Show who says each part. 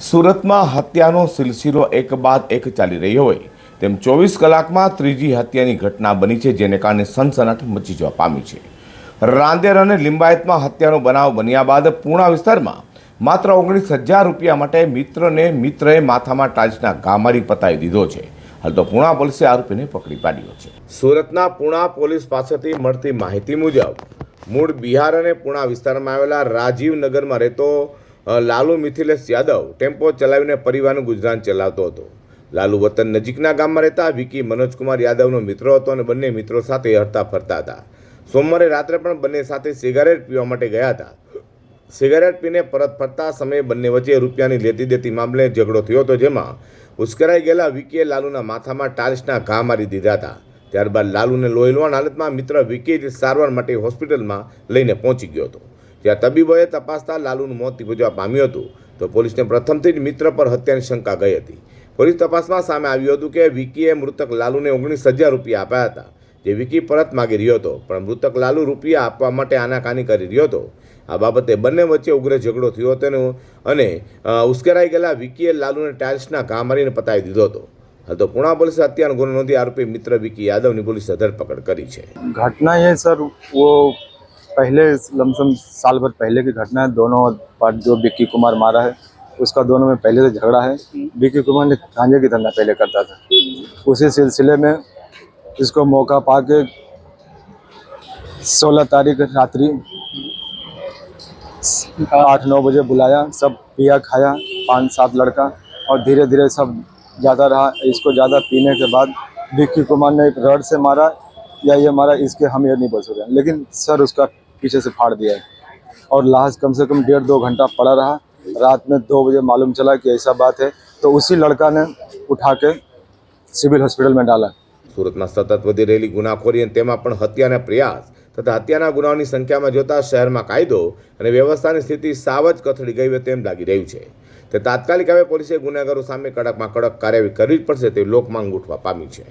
Speaker 1: સુરતમાં હત્યાનો સિલસિલો એક બાદ એક ચાલી રહ્યો હોય, તેમ ચોવીસ કલાકમાં ત્રીજી હત્યાની ઘટના બની છે, જેને કારણે સનસનાટ મચી જવા પામી છે. રાંદેર અને લિંબાયતમાં હત્યાનો બનાવ બન્યા બાદ પૂણા વિસ્તારમાં માત્ર ઓગણીસ હજાર રૂપિયા માટે મિત્રને મિત્રએ માથામાં ટાચના ઘા મારી પતાવી દીધો છે. હાલ તો પૂણા પોલીસે આરોપીને પકડી પાડ્યો છે. સુરતના પૂણા પોલીસ પાસેથી મળતી માહિતી મુજબ, મૂળ બિહાર અને પૂણા વિસ્તારમાં આવેલા રાજીવનગરમાં રહેતો લાલુ મિથિલેશ યાદવ ટેમ્પો ચલાવીને પરિવારનું ગુજરાન ચલાવતો હતો. લાલુ વતન નજીકના ગામમાં રહેતા વિકી મનોજકુમાર યાદવનો મિત્ર હતો અને બંને મિત્રો સાથે હરતા ફરતા હતા. સોમવારે રાત્રે પણ બંને સાથે સિગારેટ પીવા માટે ગયા હતા. સિગારેટ પીને પરત ફરતા સમયે બંને વચ્ચે રૂપિયાની લેતી દેતી મામલે ઝઘડો થયો હતો જેમાં ઉશ્કેરાઈ ગયેલા વિકીએ લાલુના માથામાં ટાઇલ્સના ઘા મારી દીધા હતા. ત્યારબાદ લાલુને લોહીલવાણ હાલતમાં મિત્ર વિકી સારવાર માટે હોસ્પિટલમાં લઈને પહોંચી ગયો હતો. જ્યાં તબીબોએ તપાસતા લાલુનું મોત નિપજવા પામ્યું હતું. તો પોલીસને પ્રથમથી જ મિત્ર પર હત્યાની શંકા ગઈ હતી. પોલીસ તપાસમાં સામે આવ્યું હતું કે વિકીએ મૃતક લાલુને ઓગણીસ હજાર રૂપિયા આપ્યા હતા. જે વિકી પરત માગી રહ્યો હતો, પણ મૃતક લાલુ રૂપિયા આપવા માટે આનાકાની કરી રહ્યો હતો. આ બાબતે બંને વચ્ચે ઉગ્ર ઝઘડો થયો હતો અને ઉશ્કેરાઈ ગયેલા વિકીએ લાલુને ટાઇલ્સના ઘા મારીને પતાવી દીધો હતો. હાલ તો પુણા પોલીસે હત્યાનો ગુનો નોંધી આરોપી મિત્ર વિકી યાદવની પોલીસે ધરપકડ કરી છે.
Speaker 2: ઘટના એ, સર पहले लमसम साल भर पहले की घटना है। दोनों पार्ट जो विक्की कुमार मारा है, उसका दोनों में पहले से झगड़ा है। विक्की कुमार ने गांजे की धंधा पहले करता था। उसी सिलसिले में इसको मौका पा के सोलह तारीख रात्रि आठ नौ बजे बुलाया, सब पिया खाया, पाँच सात लड़का और धीरे धीरे सब ज़्यादा रहा। इसको ज़्यादा पीने के बाद विक्की कुमार ने एक रड से मारा, या ये मारा, इसके हम ये नहीं बोल सकते। लेकिन सर, उसका पीछे से फाड़ दिया है और लाश कम से कम डेढ़ दो घंटा पड़ा रहा रात में दो बजे मालूम चला कि ऐसा बात है तो उसी लड़का ने उठा के सिविल हॉस्पिटल में डाला
Speaker 1: સુરતમાં સતત વધી રહેલી ગુનાખોરી અને તેમાં પણ હત્યાના પ્રયાસ તથા હત્યાના ગુનાઓની સંખ્યામાં જોતા શહેરમાં કાયદો અને વ્યવસ્થાની સ્થિતિ સાવ જ કથળી ગઈ હોય તેમ લાગી રહ્યું છે તે તાત્કાલિક હવે પોલીસે ગુનેગારો સામે કડકમાં કડક કાર્યવાહી કરવી જ પડશે તેવી લોકમાંગ ઉઠવા પામી છે